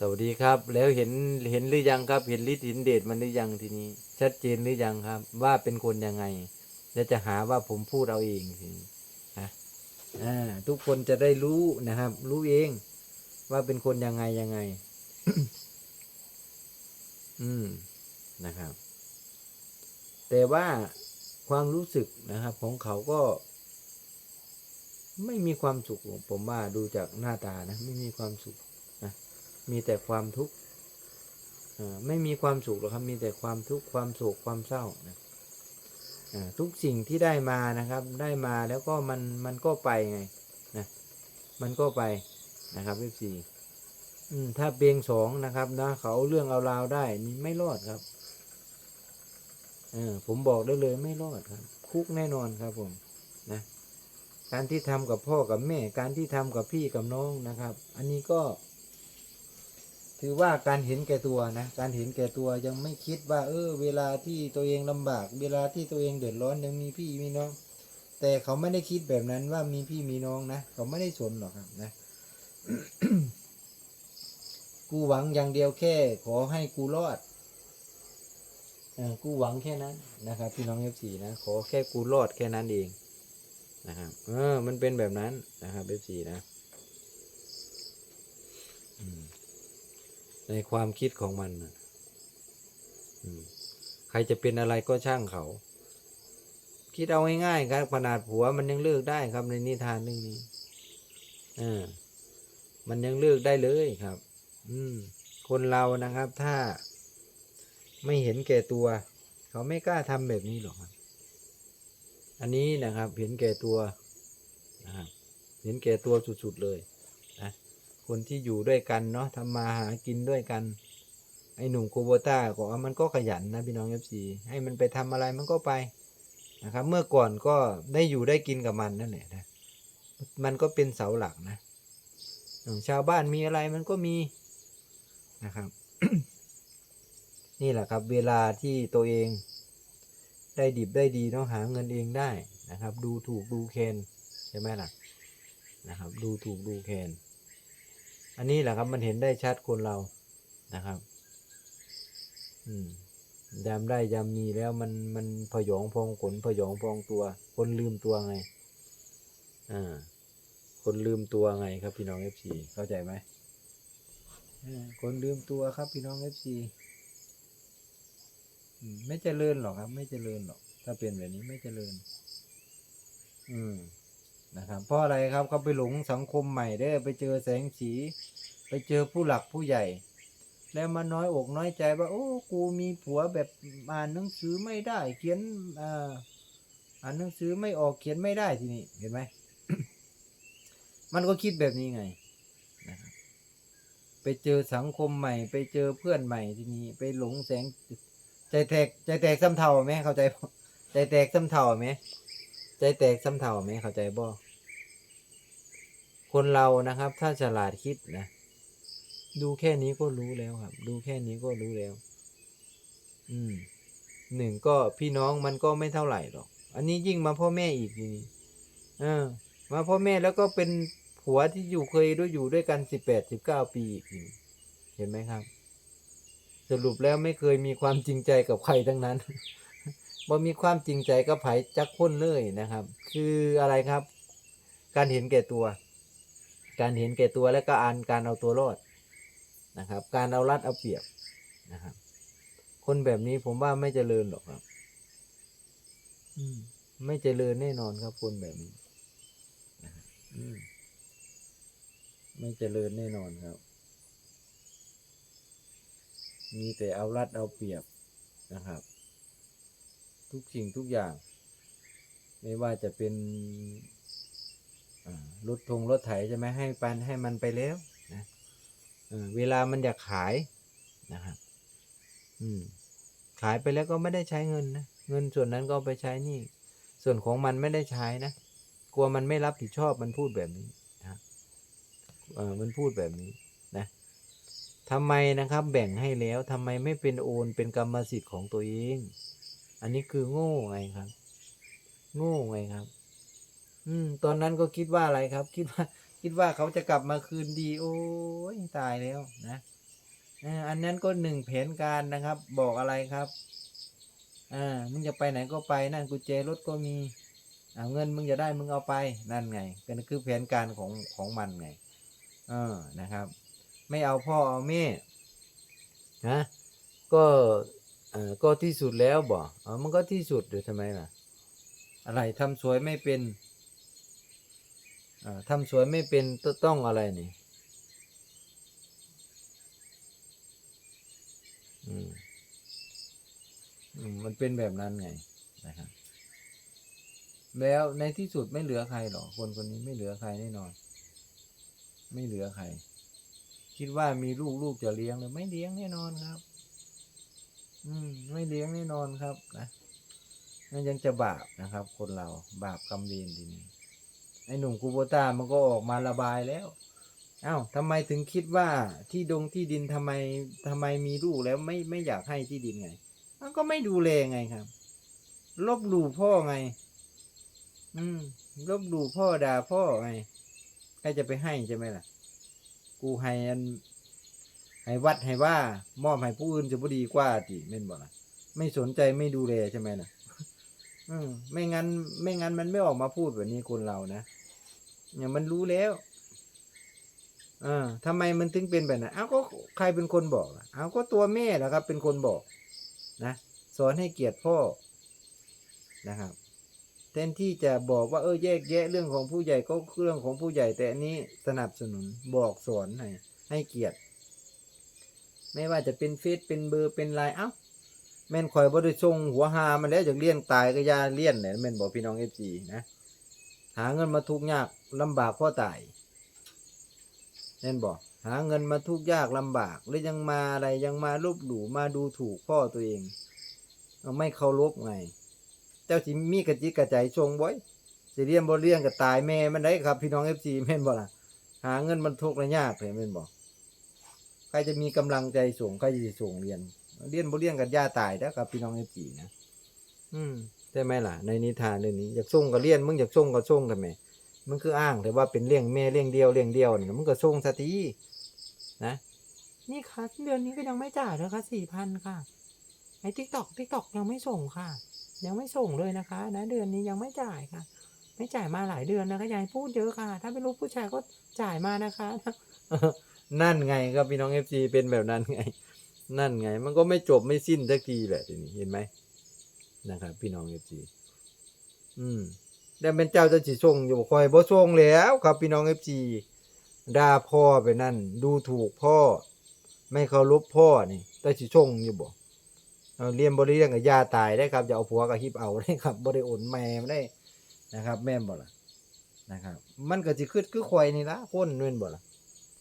สวัสดีครับ แล้วเห็นเห็นหรือยังครับ เห็นฤทธิ์เห็นเดชมันหรือยังทีนี้ ชัดเจนหรือยังครับ ว่าเป็นคนยังไง แล้วจะหาว่าผมพูดเอาเองทีนี้ฮะอ่าทุกคนจะได้รู้นะครับ รู้เองว่าเป็นคนยังไงยังไง อืมนะครับ แต่ว่าความรู้สึกนะครับ ของเขาก็ ไม่มีความสุขผมว่าดูจากหน้าตานะ ไม่มีความสุข มีแต่ความทุกข์ไม่มีความสุขหรอกครับ มีแต่ความทุกข์ความโศกความเศร้านะทุกสิ่งที่ได้มานะครับ ได้มาแล้วก็มันมันก็ไปไงนะมันก็ไปนะครับพี่สี่ถ้าเบียงสองนะครับนะเขาเรื่องเอาราวได้นี่ไม่รอดครับเออผมบอกได้เลยไม่รอดครับ คุกแน่นอนครับผมนะการที่ทำกับพ่อกับแม่ การที่ทำกับพี่กับน้องนะครับ อันนี้ก็ ถือว่าการเห็นแก่ตัวนะ การเห็นแก่ตัวยังไม่คิดว่า เออ เวลาที่ตัวเองลำบาก เวลาที่ตัวเองเดือดร้อนยังมีพี่มีน้อง แต่เขาไม่ได้คิดแบบนั้นว่ามีพี่มีน้องนะ เขาไม่ได้สนหรอกครับนะ กูหวังอย่างเดียวแค่ ขอให้กูรอดอกูหวังแค่นั้นนะครับพี่น้องเอฟซีนะ ขอแค่กูรอดแค่นั้นเองนะครับ เออ มันเป็นแบบนั้นนะครับเอฟซีนะอืม ในความคิดของมันใครจะเป็นอะไรก็ช่างเขา คิดเอาง่ายๆครับขนาดผัวมันยังเลือกได้ครับในนิทานเรื่องนี้อมันยังเลือกได้เลยครับ อืม คนเรานะครับ ถ้าไม่เห็นแก่ตัว เขาไม่กล้าทำแบบนี้หรอกครับ อันนี้นะครับ เห็นแก่ตัวนะครับเห็นแก่ตัวสุดๆเลยนะ คนที่อยู่ด้วยกันเนาะทำมาหากินด้วยกัน ไอ้หนุ่มโคโบต้าก็ว่ามันก็ขยันนะพี่น้องเอฟซีให้มันไปทำอะไรมันก็ไปนะครับ เมื่อก่อนก็ได้อยู่ได้กินกับมันนั่นแหละนะมันก็เป็นเสาหลักนะองชาวบ้านมีอะไรมันก็มีนะครับ นี่แหละครับ เวลาที่ตัวเอง ได้ดิบได้ดีต้องหาเงินเองได้นะครับ ดูถูกดูแคนใช่ไหมล่ะนะครับ ดูถูกดูแคน อันนี้แหละครับมันเห็นได้ชัดคนเรานะครับ อืมยามได้ยามมีแล้วมันมันพยองพองขนพยองพองตัว คนลืมตัวไง อ่า คนลืมตัวไงครับพี่น้องเอฟซีเข้าใจไหมอ่าคนลืมตัวครับพี่น้องเอฟซีอืมไม่เจริญหรอกครับ ไม่เจริญหรอก ถ้าเป็นแบบนี้ไม่เจริญ อืม นะครับเพราะอะไรครับเขาไปหลงสังคมใหม่ได้ไปเจอแสงสี ไปเจอผู้หลักผู้ใหญ่ แล้วมาน้อยอกน้อยใจว่า โอ้กูมีผัวแบบอ่านหนังสือไม่ได้ เขียนอ่าอ่านหนังสือไม่ออกเขียนไม่ได้ทีนี้เห็นไหมมันก็คิดแบบนี้ไงนะครับไปเจอสังคมใหม่ ไปเจอเพื่อนใหม่ทีนี้ ไปหลงแสง ใจแตกใจแตกซ้ำเท่าไหมเข้าใจ ใจแตกซ้ำเท่าไหม ใจแตกซ้ำเท่าไหมเข้าใจบ่คนเรานะครับ ถ้าฉลาดคิดนะ ดูแค่นี้ก็รู้แล้วครับ ดูแค่นี้ก็รู้แล้ว อืมหนึ่งก็พี่น้องมันก็ไม่เท่าไหร่หรอก อันนี้ยิ่งมาพ่อแม่อีกทีนี้เออ มาพ่อแม่แล้วก็เป็นผัวที่อยู่เคยด้วยอยู่ด้วยกันสิบแปดสิบเก้าปีอีกทีเห็นไหมครับ สรุปแล้วไม่เคยมีความจริงใจกับใครทั้งนั้น บ่มีความจริงใจกับไผจักคนเลยนะครับ คืออะไรครับ การเห็นแก่ตัว การเห็นแก่ตัวและก็อ่านการเอาตัวรอดนะครับ การเอารัดเอาเปรียบนะครับ คนแบบนี้ผมว่าไม่เจริญหรอกครับ อืม ไม่เจริญแน่นอนครับ คนแบบนี้นะครับอืมไม่เจริญแน่นอนครับ มีแต่เอารัดเอาเปรียบนะครับ ทุกสิ่งทุกอย่าง ไม่ว่าจะเป็นรถทงรถไถใช่ไหมให้ปันให้มันไปแล้วนะเวลามันอยากขายนะครับอืมขายไปแล้วก็ไม่ได้ใช้เงินนะเงินส่วนนั้นก็ไปใช้นี่ ส่วนของมันไม่ได้ใช้นะกลัวมันไม่รับผิดชอบมันพูดแบบนี้นะเออมันพูดแบบนี้นะทำไมนะครับ แบ่งให้แล้วทำไมไม่เป็นโอนเป็นกรรมสิทธิ์ของตัวเอง อันนี้คือโง่ไงครับ โง่ไงครับ อืม ตอนนั้นก็คิดว่าอะไรครับ คิดว่า คิดว่าเขาจะกลับมาคืนดี โอ้ยตายแล้วนะอันนั้นก็หนึ่งแผนการนะครับ บอกอะไรครับอ่ามึงจะไปไหนก็ไปนั่นกุญแจรถก็มีเอาเงินมึงจะได้มึงเอาไปนั่นไงก็คือแผนการของของมันไงเออนะครับ ไม่เอาพ่อเอาแม่นะก็ เออก็ที่สุดแล้วบ่อ๋อมันก็ที่สุดเดี๋ยทำไมล่ะ อะไรทำสวยไม่เป็นอ่าทำสวยไม่เป็นต้องอะไรนี่อืมมันเป็นแบบนั้นไงนะครับแล้วในที่สุดไม่เหลือใครหรอกคนคนนี้ไม่เหลือใครแน่นอน ไม่เหลือใคร คิดว่ามีลูกลูกจะเลี้ยงเลยไม่เลี้ยงแน่นอนครับ อืมไม่เลี้ยงแน่นอนครับนะนั่นยังจะบาปนะครับ คนเราบาปกรรมเวรทีนี้ไอ้หนุ่มกูโบต้ามันก็ออกมาระบายแล้วเอ้าทำไมถึงคิดว่าที่ดงที่ดินทำไมทำไมมีลูกแล้วไม่ไม่อยากให้ที่ดินไงมันก็ไม่ดูแลไงครับ ลบหลู่พ่อไง อืม ลบหลู่พ่อด่าพ่อไงใครจะไปให้ใช่ไหมล่ะ กูให้อัน ให้วัดให้ว่ามอบให้ผู้อื่นจะบ่ดีกว่าติแม่นบ่ล่ะไม่สนใจไม่ดูแลใช่ไหมล่ะอืมไม่งั้น ไม่งั้นมันไม่ออกมาพูดแบบนี้คนเรานะเนี่ยมันรู้แล้วเออทำไมมันถึงเป็นแบบนั้นอ้าวก็ใครเป็นคนบอกอ้าวก็ตัวแม่แหละครับ เป็นคนบอก นะสอนให้เกียรติพ่อนะครับแทนที่จะบอกว่าเออแยกแยะเรื่องของผู้ใหญ่ก็เรื่องของผู้ใหญ่แต่อันนี้สนับสนุนบอกสอนให้ให้เกียรติ ไม่ว่าจะเป็นเฟซเป็นเบอร์เป็นไลน์เอ้าแม่นคอยบ่ได้ส่งหัวหามันแล้วจากเลี้ยงตายก็ยาเลี้ยนเนี่ยแม่นบอกพี่น้องเอฟซีนะหาเงินมาทุกยากลำบากพ่อตายเน่นบอกหาเงินมาทุกยากลำบากแล้วยังมาอะไรยังมาลบหลู่มาดูถูกพ่อตัวเองไม่เคารพไง เจ้าสิมีกระจิกกระใจชงบ่อยสิเรียนบ่เรียนก็ตายแม่มันได้ครับ พี่น้องเอฟซีแม่นบ่ล่ะหาเงินมันทุกข์และยากเลยแม่นบอก ใครจะมีกำลังใจส่งใครจะส่งเรียน เรียนบ่เรียนกับย่าตายนะครับพี่น้องเอฟซีนะอืมใช่ไหมล่ะ ในนิทานเรื่องนี้อยากส่งก็เรียนมึงอยากส่งก็ส่งกันไหมมันคืออ้างแต่ว่าเป็นเลี้ยงแม่เลี้ยงเดียวเลี้ยงเดียวนี่มันก็ส่งสตินะนี่ค่ะเดือนนี้ก็ยังไม่จ่ายเลยค่ะสี่พันค่ะไอ้ทิกตอกทิกตอกยังไม่ส่งค่ะ ยังไม่ส่งเลยนะคะ นะ เดือนนี้ยังไม่จ่ายค่ะ ไม่จ่ายมาหลายเดือนนะคะยายพูดเยอะค่ะ ถ้าเป็นลูกผู้ชายก็จ่ายมานะคะ นั่นไงครับพี่น้องเอฟซีเป็นแบบนั้นไง นั่นไง มันก็ไม่จบไม่สิ้นสักทีแหละทีนี้เห็นไหมนะครับ พี่น้องเอฟซีอืมแต่เป็นเจ้าจะสิส่งอยู่คอยบ่ส่งแล้ว ครับพี่น้องเอฟซีด่าพ่อไปนั่น ดูถูกพ่อ ไม่เคารพพ่อนี่แต่สิส่งอยู่บ่เรียนบ่ได้เรียนกับยาตายได้ครับอย่าเอาผัวกับฮิบเอาได้ครับบ่ได้โอนแม่ไม่ได้นะครับ แม่บ่ล่ะนะครับ มันก็สิคือคือควยนี่ละคนแม่นบ่ล่ะ